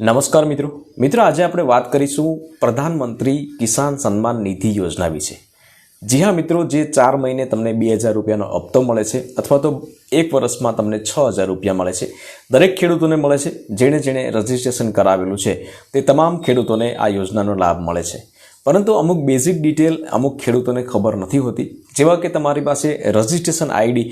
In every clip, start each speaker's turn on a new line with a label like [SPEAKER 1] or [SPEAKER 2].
[SPEAKER 1] નમસ્કાર મિત્રો. મિત્રો, આજે આપણે વાત કરીશું પ્રધાનમંત્રી કિસાન સન્માન નિધિ યોજના વિશે. જી હા મિત્રો, જે ચાર મહિને તમને બે હજાર રૂપિયાનો હપ્તો મળે છે અથવા તો એક વર્ષમાં તમને છ હજાર રૂપિયા મળે છે, દરેક ખેડૂતોને મળે છે, જેણે જેણે રજિસ્ટ્રેશન કરાવેલું છે, તે તમામ ખેડૂતોને આ યોજનાનો લાભ મળે છે. પરંતુ અમુક બેઝિક ડિટેલ અમુક ખેડૂતોને ખબર નથી હોતી જેવા કે તમારી પાસે રજિસ્ટ્રેશન આઈડી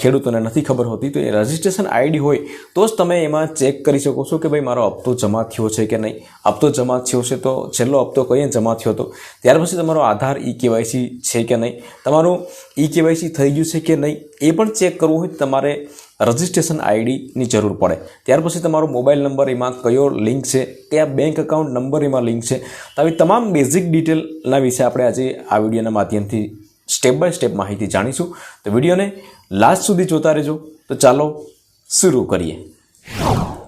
[SPEAKER 1] ખેડૂતોને નથી ખબર હોતી, તો એ રજિસ્ટ્રેશન આઈડી હોય તો જ તમે એમાં ચેક કરી શકો છો કે ભાઈ મારો હપ્તો જમા થયો છે કે નહીં. હપ્તો જમા થયો છે તો છેલ્લો હપ્તો કઈ જમા થયો હતો ત્યાર પછી તમારો આધાર ઈ કેવાયસી છે કે નહીં? તમારું ઈ કેવાયસી થઈ ગયું છે કે નહીં? એ પણ ચેક કરવું હોય તમારે રજિસ્ટ્રેશન આઈડીની જરૂર પડે. ત્યાર પછી તમારો મોબાઈલ નંબર એમાં કયો લિંક છે, કયા બેંક એકાઉન્ટ નંબર એમાં લિંક છે. આવી તમામ બેઝિક ડિટેલના વિશે આપણે આજે આ વિડીયોના માધ્યમથી સ્ટેપ બાય સ્ટેપ માહિતી જાણીશું. તો વિડીયોને લાસ્ટ સુધી જોતા રહેજો. તો ચાલો શરૂ કરીએ.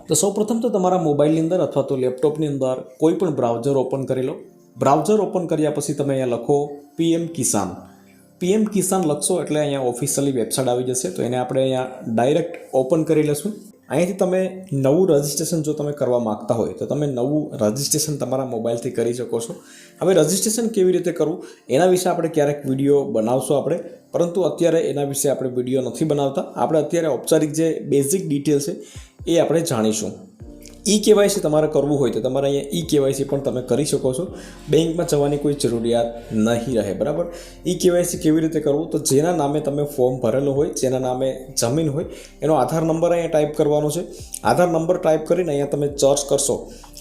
[SPEAKER 1] તો સૌપ્રથમ તો તમારા મોબાઈલની અંદર અથવા તો લેપટોપની અંદર કોઈ પણ બ્રાઉઝર ઓપન કરી લો. બ્રાઉઝર ઓપન કર્યા પછી તમે અહીંયા લખો પીએમ કિસાન. પીએમ કિસાન લખશો એટલે અહીંયા ઓફિશિયલી વેબસાઇટ આવી જશે. તો એને આપણે અહીંયા ડાયરેક્ટ ઓપન કરી લેશું. અહીંયાથી તમે નવું રજિસ્ટ્રેશન જો તમે કરવા માગતા હોય, તો તમે નવું રજિસ્ટ્રેશન તમારા મોબાઈલથી કરી શકો છો. હવે રજિસ્ટ્રેશન કેવી રીતે કરવું? એના વિશે આપણે ક્યારેક વીડિયો બનાવશું આપણે. પરંતુ અત્યારે એના વિશે આપણે વીડિયો નથી બનાવતા. આપણે અત્યારે ઔપચારિક જે બેઝિક ડિટેલ છે, એ આપણે જાણીશું. ઈ કેવાયસી તમારે કરવું હોય તો તમારે અહીંયા ઈ કેવાયસી પણ તમે કરી શકો છો. બેંકમાં જવાની કોઈ જરૂરિયાત નહીં રહે, બરાબર? ઈ કેવાયસી કેવી રીતે કરવું? તો જેના નામે તમે ફોર્મ ભરેલું હોય, જેના નામે જમીન હોય, એનો આધાર નંબર અહીંયા ટાઈપ કરવાનો છે. આધાર નંબર ટાઈપ કરીને અહીંયા તમે સર્ચ કરશો,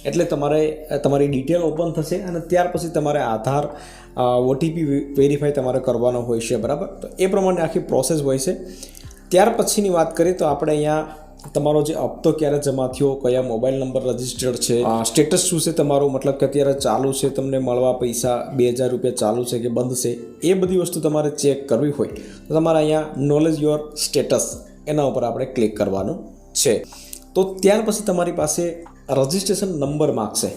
[SPEAKER 1] એટલે તમારે તમારી ડિટેલ ઓપન થશે અને ત્યાર પછી તમારે આધાર ઓટીપી વેરીફાઈ તમારે કરવાનો હોય છે, બરાબર? તો એ પ્રમાણે આખી પ્રોસેસ હોય છે. ત્યાર પછીની વાત કરીએ તો આપણે અહીંયા તમારો જે હપ્તો ક્યારે જમા થયો કયા મોબાઈલ નંબર રજિસ્ટર્ડ છે સ્ટેટસ શું છે તમારું? મતલબ કે અત્યારે ચાલુ છે તમને મળવા પૈસા બે હજાર રૂપિયા ચાલુ છે કે બંધ છે? એ બધી વસ્તુ તમારે ચેક કરવી હોય તો તમારે અહીંયા નોલેજ યોર સ્ટેટસ એના ઉપર આપણે ક્લિક કરવાનું છે. તો ત્યાર પછી તમારી પાસે રજિસ્ટ્રેશન નંબર માગશે.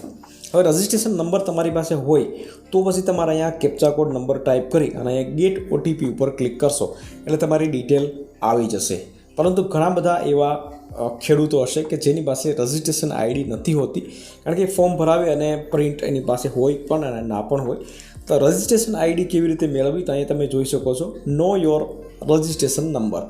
[SPEAKER 1] હવે રજિસ્ટ્રેશન નંબર તમારી પાસે હોય તો પછી તમારે અહીંયા કેપ્ચા કોડ નંબર ટાઈપ કરી અને અહીંયા ગેટ ઓટીપી ઉપર ક્લિક કરશો. એટલે તમારી ડિટેલ આવી જશે. પરંતુ ઘણા બધા એવા ખેડૂતો હશે કે જેની પાસે રજિસ્ટ્રેશન આઈડી નથી હોતી. કારણ કે ફોર્મ ભરાવે અને પ્રિન્ટ એની પાસે હોય પણ અને ના પણ હોય. તો રજિસ્ટ્રેશન આઈડી કેવી રીતે મેળવવી તો અહીંયા તમે જોઈ શકો છો. નો યોર રજિસ્ટ્રેશન નંબર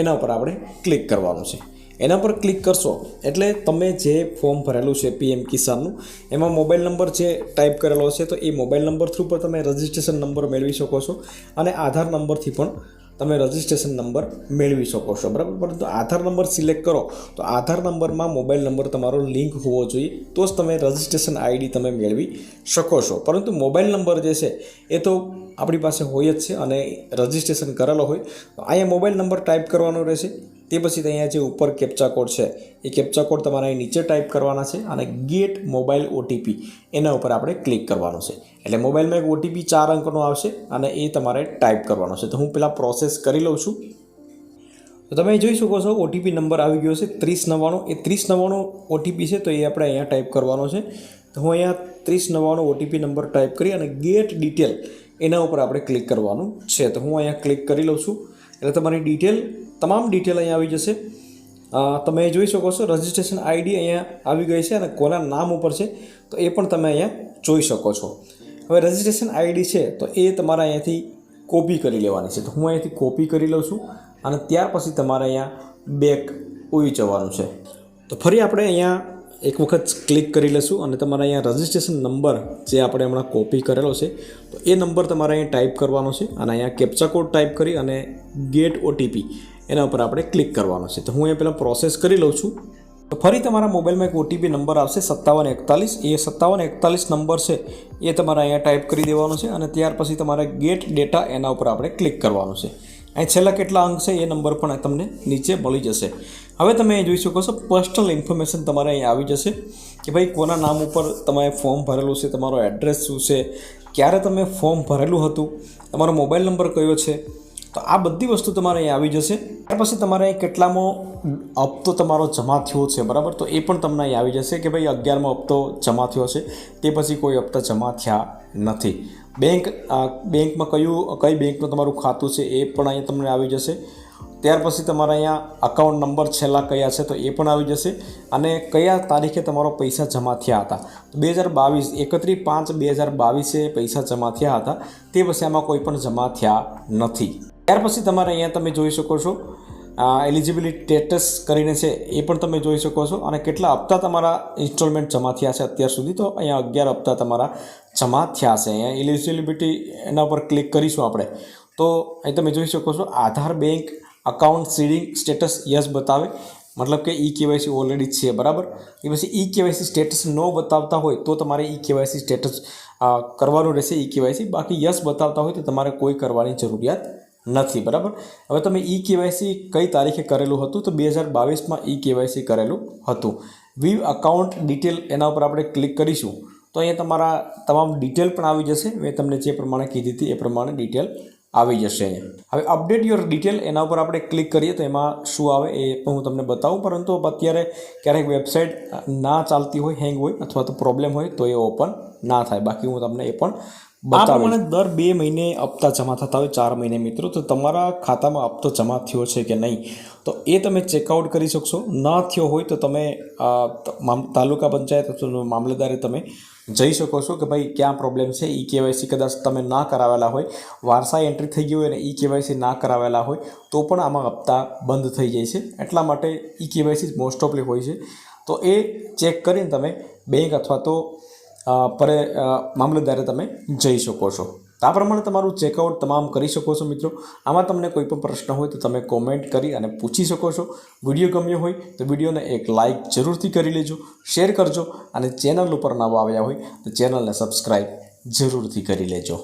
[SPEAKER 1] એના ઉપર આપણે ક્લિક કરવાનું છે. એના પર ક્લિક કરશો એટલે તમે જે ફોર્મ ભરેલું છે પીએમ કિસાનનું, એમાં મોબાઈલ નંબર જે ટાઈપ કરેલો છે તો એ મોબાઈલ નંબર થ્રુ પર તમે રજિસ્ટ્રેશન નંબર મેળવી શકો છો. અને આધાર નંબરથી પણ તમે રજિસ્ટ્રેશન નંબર મેળવી શકો છો, બરાબર? પરંતુ આધાર નંબર સિલેક્ટ કરો, તો આધાર નંબરમાં મોબાઈલ નંબર તમારો લિંક હોવો જોઈએ, તો જ તમે રજિસ્ટ્રેશન આઈડી તમે મેળવી શકો છો. પરંતુ મોબાઈલ નંબર જે છે, એ તો આપણી પાસે હોય જ છે અને રજિસ્ટ્રેશન કરેલો હોય, તો અહીંયા મોબાઈલ નંબર ટાઈપ કરવાનો રહેશે. તે પછી અહીંયા જે ઉપર કેપ્ચા કોડ છે, એ કેપ્ચા કોડ તમારે અહીં નીચે ટાઈપ કરવાના છે અને ગેટ મોબાઈલ ઓટીપી એના ઉપર આપણે ક્લિક કરવાનું છે. એટલે મોબાઈલમાં એક ઓટીપી ચાર અંકનો આવશે અને એ તમારે ટાઈપ કરવાનો છે. તો હું પહેલાં પ્રોસેસ કરી લઉં છું. તો તમે જોઈ શકો છો ઓટીપી નંબર આવી ગયો છે ત્રીસ નવ્વાણું. એ ત્રીસ નવ્વાણું ઓટીપી છે તો એ આપણે અહીંયા ટાઈપ કરવાનો છે. તો હું અહીંયા ત્રીસ નવ્વાણું ઓટીપી નંબર ટાઈપ કરી અને ગેટ ડિટેલ એના ઉપર આપણે ક્લિક કરવાનું છે. તો હું અહીંયા ક્લિક કરી લઉં છું. એટલે તમારી ડિટેલ તમામ ડિટેલ અહીંયા આવી જશે. તમે જોઈ શકો છો રજિસ્ટ્રેશન આઈડી અહીંયા આવી ગઈ છે અને કોના નામ ઉપર છે, તો એ પણ તમે અહીંયા જોઈ શકો છો. હવે રજિસ્ટ્રેશન આઈડી છે, તો એ તમારે અહીંયાથી કોપી કરી લેવાની છે. તો હું અહીંયાથી કોપી કરી લઉં છું અને ત્યાર પછી તમારે અહીંયા બેક ઉઈ જવાનું છે. તો ફરી આપણે અહીંયા એક વખત ક્લિક કરી લેશું અને તમારા અહીંયા રજિસ્ટ્રેશન નંબર જે આપણે હમણાં કોપી કરેલો છે, તો એ નંબર તમારે અહીંયા ટાઈપ કરવાનો છે અને અહીંયા કેપ્ચા કોડ ટાઈપ કરી અને ગેટ ઓટીપી એના ઉપર આપણે ક્લિક કરવાનો છે. તો હું અહીંયા પહેલાં પ્રોસેસ કરી લઉં છું. તો ફરી તમારા મોબાઈલમાં એક ઓટીપી નંબર આવશે, સત્તાવન એકતાલીસ. એ સત્તાવન એકતાલીસ નંબર છે, એ તમારે અહીંયા ટાઈપ કરી દેવાનો છે અને ત્યાર પછી તમારે ગેટ ડેટા એના ઉપર આપણે ક્લિક કરવાનું છે. અહીં છેલ્લા કેટલા અંક છે એ નંબર પણ તમને નીચે મળી જશે. હવે તમે જોઈ શકો છો પર્સનલ ઇન્ફોર્મેશન તમારે અહીં આવી જશે કે ભાઈ કોના નામ ઉપર તમારે ફોર્મ ભરેલું છે, તમારો એડ્રેસ શું છે, ક્યારે તમે ફોર્મ ભરેલું હતું, તમારો મોબાઈલ નંબર કયો છે, તો આ બધી વસ્તુ તમારે અહીં આવી જશે. ત્યાર પછી તમારે કેટલામો હપ્તો તમારો જમા થયો છે, બરાબર? તો એ પણ તમને અહીં આવી જશે કે ભાઈ અગિયારમો હપ્તો જમા થયો છે, તે પછી કોઈ હપ્તા જમા થયા નથી. બેંક બેંકમાં કયું, કઈ બેંકનું તમારું ખાતું છે, એ પણ અહીંયા તમને આવી જશે. ત્યાર પછી તમારા અહીંયા અકાઉન્ટ નંબર છેલ્લા કયા છે તો એ પણ આવી જશે. અને કયા તારીખે તમારો પૈસા જમા થયા હતા? તો બે હજાર બાવીસ, એકત્રીસ પાંચ બે હજાર બાવીસે પૈસા જમા થયા હતા. તે પછી આમાં કોઈ પણ જમા થયા નથી. ત્યાર પછી તમારે અહીંયા તમે જોઈ શકો છો એલિજિબિલિટી સ્ટેટસ કરીને છે એ પણ તમે જોઈ શકો છો. અને કેટલા હપ્તા તમારા ઇન્સ્ટોલમેન્ટ જમા થયા છે અત્યાર સુધી તો અહીંયા અગિયાર હપ્તા તમારા જમા થયા છે. અહીંયા એલિજિબિલિટી એના ઉપર ક્લિક કરીશું આપણે. તો અહીં તમે જોઈ શકો છો, Aadhaar bank account seeding status yes બતાવે. મતલબ કે ઈ કેવાયસી ઓલરેડી છે, બરાબર? એ પછી ઈ કેવાયસી સ્ટેટસ ન બતાવતા હોય તો તમારે ઈ કેવાયસી સ્ટેટસ કરવાનું રહેશે ઈ કેવાયસી. બાકી યસ બતાવતા હોય તો તમારે કોઈ કરવાની જરૂરિયાત નથી, બરાબર? હવે તમે ઈ કેવાયસી કઈ તારીખે કરેલું હતું? તો બે હજાર બાવીસમાં ઈ કેવાયસી કરેલું હતું. વીવ અકાઉન્ટ ડિટેલ એના ઉપર આપણે ક્લિક કરીશું. તો અહીંયા તમારા તમામ ડિટેલ પણ આવી જશે. મેં તમને જે પ્રમાણે કીધી હતી એ પ્રમાણે ડિટેલ આવી જશે. હવે અપડેટ યોર ડિટેલ એના ઉપર આપણે ક્લિક કરીએ તો એમાં શું આવે એ હું તમને બતાવું. પરંતુ અત્યારે ક્યારેક વેબસાઇટ ના ચાલતી હોય હેંગ હોય અથવા તો પ્રોબ્લેમ હોય તો એ ઓપન ના થાય. બાકી હું તમને એ પણ આ પ્રમાણે દર બે મહિને હપ્તા જમા થતા હોય ચાર મહિને મિત્રો. તો તમારા ખાતામાં હપ્તો જમા થયો છે કે નહીં? તો એ તમે ચેકઆઉટ કરી શકશો. ના થયો હોય તો તમે તાલુકા પંચાયત અથવા મામલેદારે તમે જઈ શકો છો કે ભાઈ ક્યાં પ્રોબ્લેમ છે? ઈ કેવાયસી કદાચ તમે ના કરાવેલા હોય. વારસા એન્ટ્રી થઈ ગઈ હોય અને ઈ કેવાયસી ના કરાવેલા હોય તો પણ આમાં હપ્તા બંધ થઈ જાય છે. એટલા માટે ઈ કેવાયસી મોસ્ટ ઓફલી હોય છે. તો એ ચેક કરીને તમે બેંક અથવા તો પરે મામલતદારે તમે જઈ શકો છો. આ પ્રમાણે તમારું ચેકઆઉટ તમામ કરી શકો છો મિત્રો. આમાં તમને કોઈ પણ પ્રશ્ન હોય તો તમે કોમેન્ટ કરી અને પૂછી શકો છો. વીડિયો ગમ્યો હોય તો વિડીયોને એક લાઇક જરૂરથી કરી લેજો શેર કરજો અને ચેનલ ઉપર નવા આવ્યા હોય તો ચેનલને સબસ્ક્રાઈબ જરૂરથી કરી લેજો.